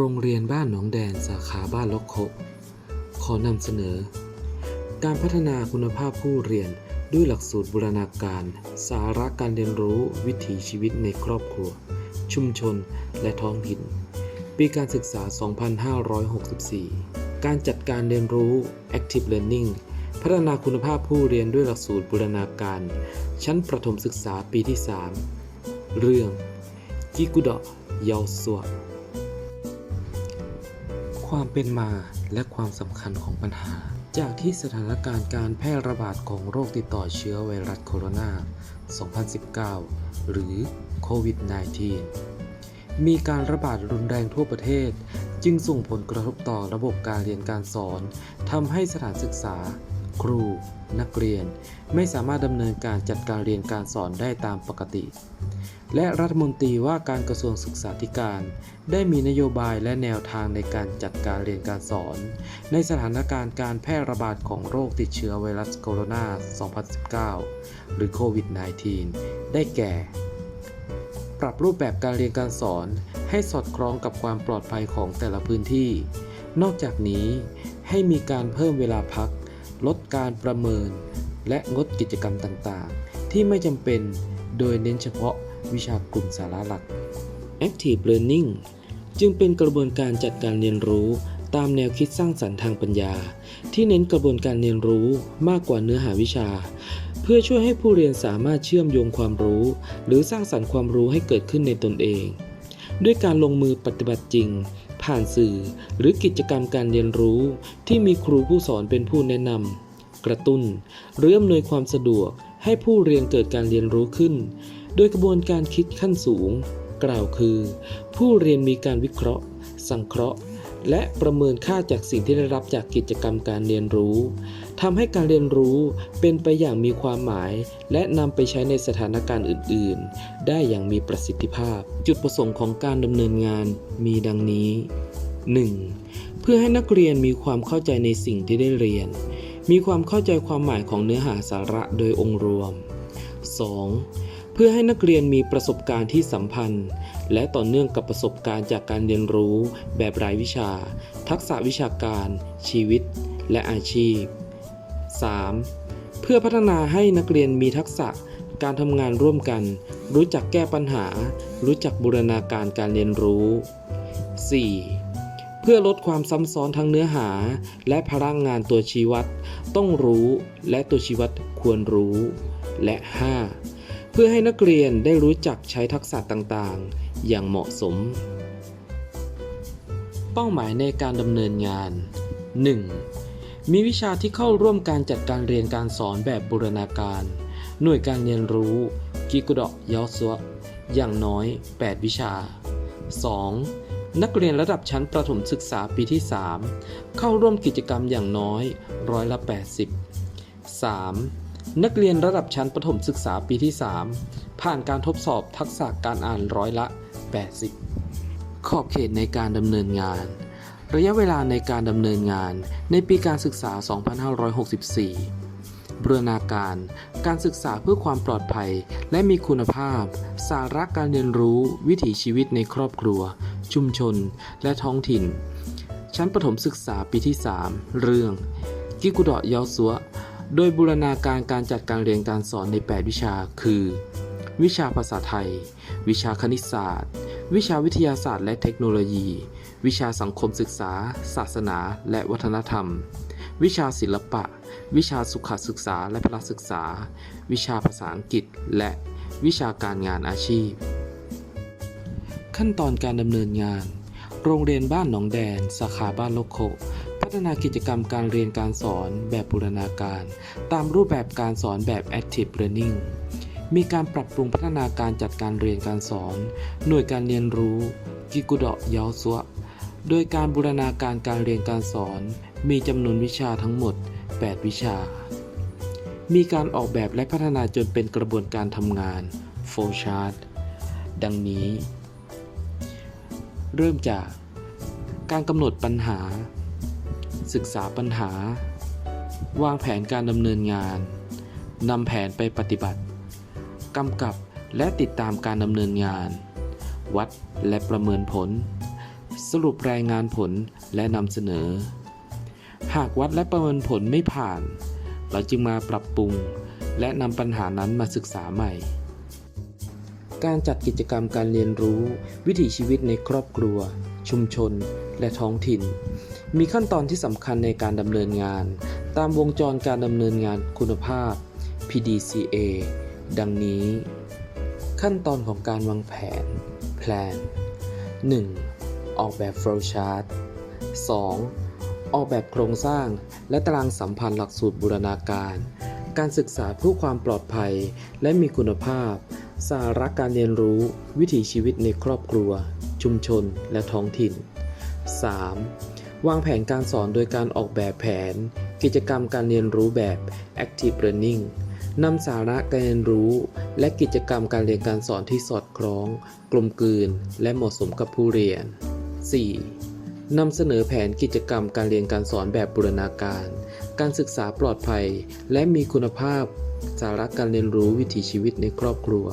โรงเรียนบ้านหนองแดนสาขาบ้านล็อกโคขอนำเสนอ การพัฒนาคุณภาพผู้เรียนด้วยหลักสูตรบูรณาการ สาระการเรียนรู้วิถีชีวิตในครอบครัว ชุมชนและท้องถิ่น ปีการศึกษา 2564 การจัดการเรียนรู้ Active Learning พัฒนาคุณภาพผู้เรียนด้วยหลักสูตรบูรณาการ ชั้นประถมศึกษาปีที่ 3 เรื่อง กิกุดะเยาสว ความเป็นมาและความสำคัญของปัญหา จากที่สถานการณ์การแพร่ระบาดของโรคติดต่อเชื้อไวรัสโคโรนา 2019 หรือโควิด -19 มีการระบาดรุนแรงทั่วประเทศ จึงส่งผลกระทบต่อระบบการเรียนการสอนทำให้สถานศึกษา ครู นักเรียน ไม่สามารถดำเนินการจัดการเรียนการสอนได้ตามปกติ และรัฐมนตรีว่าการกระทรวงศึกษาธิการ ได้มีนโยบายและแนวทางในการจัดการเรียนการสอน ในสถานการณ์การแพร่ระบาดของโรคติดเชื้อไวรัสโคโรนา 2019 หรือโควิด -19 ได้แก่ปรับรูปแบบการเรียนการสอนให้สอดคล้องกับความปลอดภัยของแต่ละพื้นที่ นอกจากนี้ให้มีการเพิ่มเวลาพัก ลดการประเมิน และงดกิจกรรมต่างๆ ที่ไม่จำเป็นโดยเน้นเฉพาะวิชากลุ่มสาระหลัก Active Learning จึงเป็นกระบวนการจัดการเรียนรู้ตามแนวคิดสร้างสรรค์ทางปัญญา ที่เน้นกระบวนการเรียนรู้มากกว่าเนื้อหาวิชา เพื่อช่วยให้ผู้เรียนสามารถเชื่อมโยงความรู้ หรือสร้างสรรค์ความรู้ให้เกิดขึ้นในตนเอง ด้วยการลงมือปฏิบัติจริง ผ่านสื่อ หรือกิจกรรมการเรียนรู้ ที่มีครูผู้สอนเป็นผู้แนะนำกระตุ้นหรืออำนวยความสะดวกให้ผู้เรียนเกิดการเรียนรู้ขึ้น โดยกระบวนการคิดขั้นสูง กล่าวคือ ผู้เรียนมีการวิเคราะห์ สังเคราะห์ และประเมินค่าจากสิ่งที่ได้รับจากกิจกรรมการเรียนรู้ทำให้การเรียนรู้เป็นไปอย่างมีความหมาย และนำไปใช้ในสถานการณ์อื่น ๆ ได้อย่างมีประสิทธิภาพ จุดประสงค์ของการดำเนินงานมีดังนี้ 1. เพื่อให้นักเรียนมีความเข้าใจในสิ่งที่ได้เรียน มีความเข้าใจความหมายของเนื้อหาสาระโดยองค์รวม 2. เพื่อให้นักเรียนมีประสบการณ์ที่สัมพันธ์ และต่อเนื่องกับประสบการณ์จากการเรียนรู้ แบบรายวิชา ทักษะวิชาการ ชีวิต และอาชีพ 3. เพื่อพัฒนาให้นักเรียนมีทักษะการทำงานร่วมกัน รู้จักแก้ปัญหา รู้จักบูรณาการการเรียนรู้ 4. เพื่อลดความซ้ำซ้อนทางเนื้อหา และพลังงานตัวชี้วัด ต้องรู้และตัวชี้วัดควรรู้ และ 5. เพื่อให้นักเรียนได้รู้จักใช้ทักษะต่างๆ อย่างเหมาะสม เป้าหมายในการดำเนินงาน 1. มีวิชาที่เข้าร่วมการจัดการเรียนการสอนแบบบูรณาการ หน่วยการเรียนรู้กิกุดะยอสวะอย่างน้อย 8 วิชา 2. นักเรียนระดับชั้นประถมศึกษาปีที่ 3 เข้าร่วมกิจกรรมอย่างน้อยร้อยละ 80 3. นักเรียนระดับชั้นประถมศึกษาปีที่ 3 ผ่านการทดสอบทักษะการอ่านร้อยละ 80 ขอบเขตในการดำเนินงาน ระยะเวลาในการดำเนินงานในปีการศึกษา 2564 บรณาการ การศึกษาเพื่อความปลอดภัย และมีคุณภาพ สาระการเรียนรู้วิถีชีวิตในครอบครัว ชุมชน และท้องถิ่น ชั้นประถมศึกษาปีที่ 3 เรื่อง กิกุดะยาสัว โดยบูรณาการการจัดการเรียนการสอนใน 8 วิชาคือ วิชาภาษาไทย วิชาคณิตศาสตร์ วิชาวิทยาศาสตร์และเทคโนโลยี วิชาสังคมศึกษา ศาสนา และวัฒนธรรม วิชาศิลปะ วิชาสุขศึกษาและพละศึกษา วิชาภาษาอังกฤษ และวิชาการงานอาชีพ ขั้นตอนการดำเนินงาน โรงเรียนบ้านหนองแดน สาขาบ้านโลโค พัฒนากิจกรรมการเรียนการสอนแบบบูรณาการ ตามรูปแบบการสอนแบบ Active Learning มีการปรับปรุงพัฒนาการจัดการเรียนการสอน หน่วยการเรียนรู้กิกุดะยาซัวโดยการบูรณาการการเรียนการสอน มีจำนวนวิชาทั้งหมด 8 วิชา มีการออกแบบและพัฒนาจนเป็นกระบวนการทำงาน Flowchart ดังนี้ เริ่มจากการกำหนดปัญหา ศึกษาปัญหา วางแผนการดำเนินงานนำแผนไปปฏิบัติกำกับและติดตามการดำเนินงาน วัดและประเมินผล สรุปรายงานผลและนำเสนอ หากวัดและประเมินผลไม่ผ่าน เราจึงมาปรับปรุง และนำปัญหานั้นมาศึกษาใหม่ การจัดกิจกรรมการเรียนรู้ วิถีชีวิตในครอบครัว ชุมชน และท้องถิ่น มีขั้นตอนที่สำคัญในการดำเนินงาน ตามวงจรการดำเนินงานคุณภาพ PDCA ดังนี้ ขั้นตอนของการวางแผน Plan 1. ออกแบบ Flowchart 2. ออกแบบโครงสร้าง และตารางสัมพันธ์หลักสูตรบูรณาการ การศึกษาเพื่อความปลอดภัย และมีคุณภาพ สาระการเรียนรู้วิถีชีวิตในครอบครัว ชุมชนและท้องถิ่น 3. วางแผนการสอนโดยการออกแบบแผน กิจกรรมการเรียนรู้แบบ Active Learning นำสาระการเรียนรู้ และกิจกรรมการเรียนการสอนที่สอดคล้อง กลมกลืน และเหมาะสมกับผู้เรียน 4. นำเสนอแผนกิจกรรมการเรียนการสอนแบบบูรณาการ การศึกษาปลอดภัย และมีคุณภาพ สาระการเรียนรู้วิถีชีวิตในครอบครัว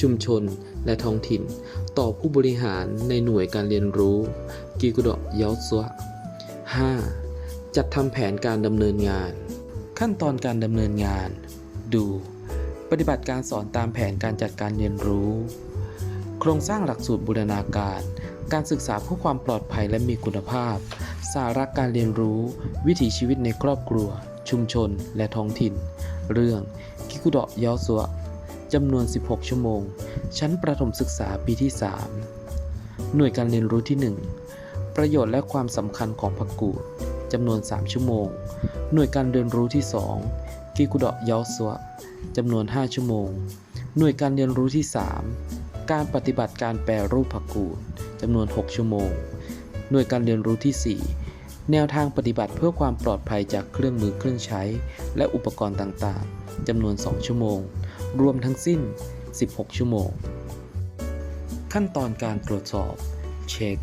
ชุมชน และท้องถิ่น ต่อผู้บริหารในหน่วยการเรียนรู้กิกุดะยอซัว 5. จัดทำแผนการดำเนินงาน ขั้นตอนการดำเนินงาน ดู ปฏิบัติการสอนตามแผนการจัดการเรียนรู้ โครงสร้างหลักสูตรบูรณาการ การศึกษาเพื่อความปลอดภัยและมีคุณภาพ สาระการเรียนรู้ วิถีชีวิตในครอบครัว ชุมชน และท้องถิ่น เรื่องกิกุดะยอซัวจำนวน 16 ชั่วโมง ชั้นประถมศึกษาปีที่ 3 หน่วยการเรียนรู้ที่ 1 ประโยชน์และความสำคัญของผักกูดจำนวน 3 ชั่วโมง หน่วยการเรียนรู้ที่ 2 กิกุดะยอซัวจำนวน 5 ชั่วโมง หน่วยการเรียนรู้ที่ 3 การปฏิบัติการแปรรูปผักกูดจำนวน 6 ชั่วโมง หน่วยการเรียนรู้ที่ 4 แนวทางปฏิบัติเพื่อความปลอดภัยจากเครื่องมือเครื่องใช้ และอุปกรณ์ต่างๆจำนวน 2 ชั่วโมง รวมทั้งสิ้น 16 ชั่วโมง ขั้นตอนการตรวจสอบ เช็ค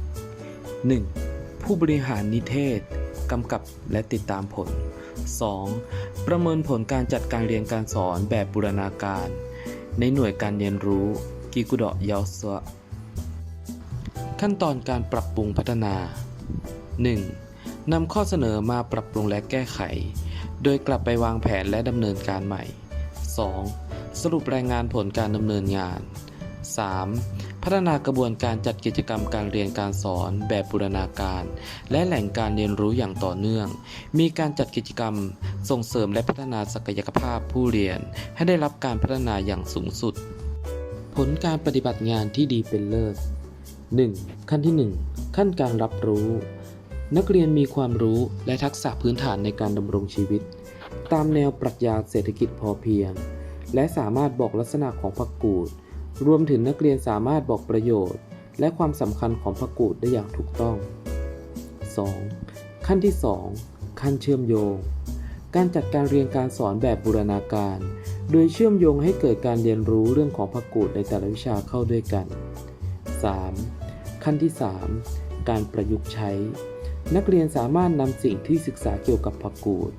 1. ผู้บริหารนิเทศ กำกับและติดตามผล 2. ประเมินผลการจัดการเรียนการสอนแบบบูรณาการ ในหน่วยการเรียนรู้กิกุดะยอสะขั้นตอนการปรับปรุงพัฒนา 1. นำข้อเสนอมาปรับปรุงและแก้ไข โดยกลับไปวางแผนและดำเนินการใหม่ 2. สรุปรายงานผลการดำเนินงาน 3. พัฒนากระบวนการจัดกิจกรรมการเรียนการสอนแบบบูรณาการ และแหล่งการเรียนรู้อย่างต่อเนื่อง มีการจัดกิจกรรมส่งเสริมและพัฒนาศักยภาพผู้เรียน ให้ได้รับการพัฒนาอย่างสูงสุด ผลการปฏิบัติงานที่ดีเป็นเลิศ 1. ขั้นที่ 1 ขั้นการรับรู้ นักเรียนมีความรู้และทักษะพื้นฐานในการดำรงชีวิต ตามแนวปรัชญาเศรษฐกิจพอเพียง และสามารถบอกลักษณะของผักกูด รวมถึงนักเรียนสามารถบอกประโยชน์ และความสำคัญของผักกูดได้อย่างถูกต้อง 2. ขั้นที่ 2 ขั้นเชื่อมโยง การจัดการเรียนการสอนแบบบูรณาการ โดยเชื่อมโยงให้เกิดการเรียนรู้เรื่องของผักกูดในแต่ละวิชาเข้าด้วยกัน 3. ขั้นที่ 3 การประยุกต์ใช้ นักเรียนสามารถนำสิ่งที่ศึกษาเกี่ยวกับผักกูด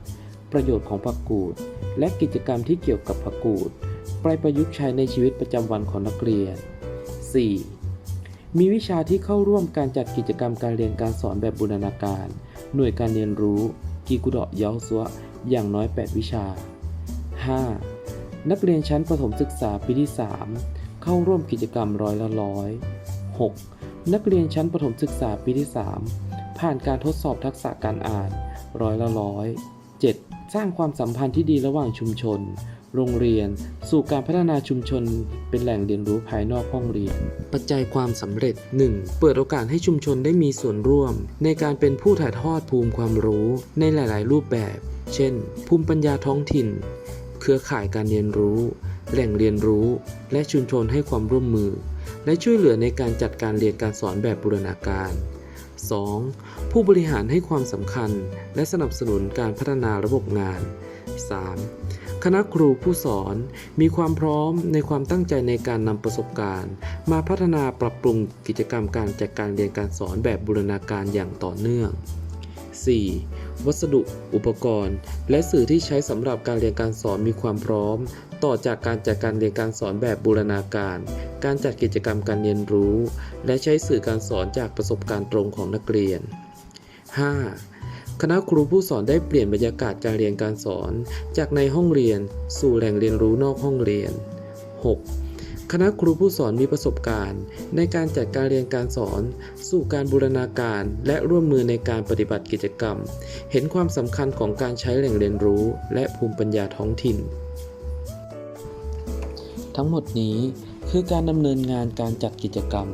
ประโยชน์ของผักกูดและกิจกรรมที่เกี่ยวกับผักกูด ไปประยุกต์ใช้ในชีวิตประจำวันของนักเรียน 4. มีวิชาที่เข้าร่วมการจัดกิจกรรมการเรียนการสอนแบบบูรณาการ หน่วยการเรียนรู้ กีกุดะเยาซัวอย่างน้อย 8 วิชา 5. นักเรียนชั้นประถมศึกษาปีที่ 3 เข้าร่วมกิจกรรมร้อยละร้อย 6. นักเรียนชั้นประถมศึกษาปีที่ 3 ผ่านการทดสอบทักษะการอ่านร้อยละร้อย 7. สร้างความสัมพันธ์ที่ดีระหว่างชุมชน โรงเรียน สู่การพัฒนาชุมชน เป็นแหล่งเรียนรู้ภายนอกห้องเรียน ปัจจัยความสำเร็จ 1. เปิดโอกาสให้ชุมชนได้มีส่วนร่วม ในการเป็นผู้ถ่ายทอดภูมิความรู้ในหลาย ๆ รูปแบบ เช่น ภูมิปัญญาท้องถิ่น เครือข่ายการเรียนรู้ แหล่งเรียนรู้ และชุมชนให้ความร่วมมือ และช่วยเหลือในการจัดการเรียนการสอนแบบบูรณาการ 2. ผู้บริหารให้ความสำคัญ และสนับสนุนการพัฒนาระบบงาน 3. คณะครูผู้สอนมีความพร้อมในความตั้งใจในการนำประสบการณ์ มาพัฒนาปรับปรุงกิจกรรมการจัดการเรียนการสอนแบบบูรณาการอย่างต่อเนื่อง 4. วัสดุ อุปกรณ์ และสื่อที่ใช้สำหรับการเรียนการสอนมีความพร้อม ต่อจากการจัดการเรียนการสอนแบบบูรณาการ การจัดกิจกรรมการเรียนรู้ และใช้สื่อการสอนจากประสบการณ์ตรงของนักเรียน 5. คณะครูผู้สอนได้เปลี่ยนบรรยากาศการเรียนการสอน จากในห้องเรียน สู่แหล่งเรียนรู้นอกห้องเรียน 6. คณะครูผู้สอนมีประสบการณ์ ในการจัดการเรียนการสอน สู่การบูรณาการและร่วมมือในการปฏิบัติกิจกรรม เห็นความสำคัญของการใช้แหล่งเรียนรู้ และภูมิปัญญาท้องถิ่น ทั้งหมดนี้คือการดำเนินงานการจัดกิจกรรม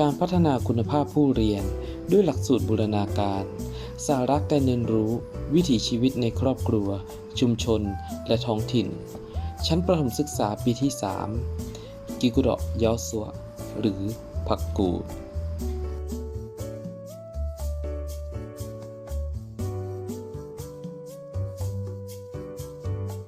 การพัฒนาคุณภาพผู้เรียน ด้วยหลักสูตรบูรณาการ สาระการเรียนรู้ วิถีชีวิตในครอบครัว ชุมชน และท้องถิ่น ชั้นประถมศึกษาปีที่ 3 กิกุดะยอสัวหรือผักกูด